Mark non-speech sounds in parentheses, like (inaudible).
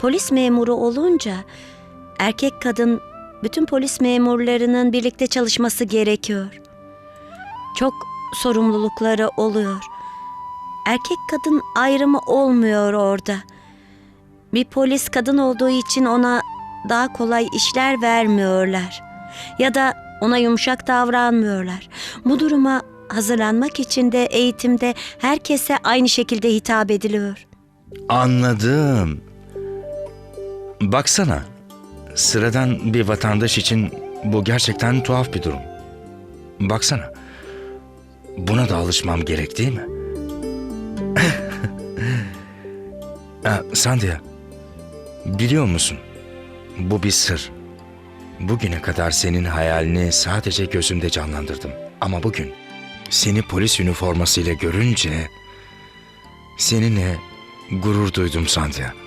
Polis memuru olunca erkek kadın bütün polis memurlarının birlikte çalışması gerekiyor. Çok sorumlulukları oluyor. Erkek kadın ayrımı olmuyor orada. Bir polis kadın olduğu için ona daha kolay işler vermiyorlar. Ya da ona yumuşak davranmıyorlar. Bu duruma hazırlanmak için de eğitimde herkese aynı şekilde hitap ediliyor. Anladım. Baksana. Sıradan bir vatandaş için bu gerçekten tuhaf bir durum. Baksana. Buna da alışmam gerek değil mi? (laughs) ha, Sandia, biliyor musun? Bu bir sır. Bugüne kadar senin hayalini sadece gözümde canlandırdım. Ama bugün seni polis üniformasıyla görünce seninle gurur duydum Sandia.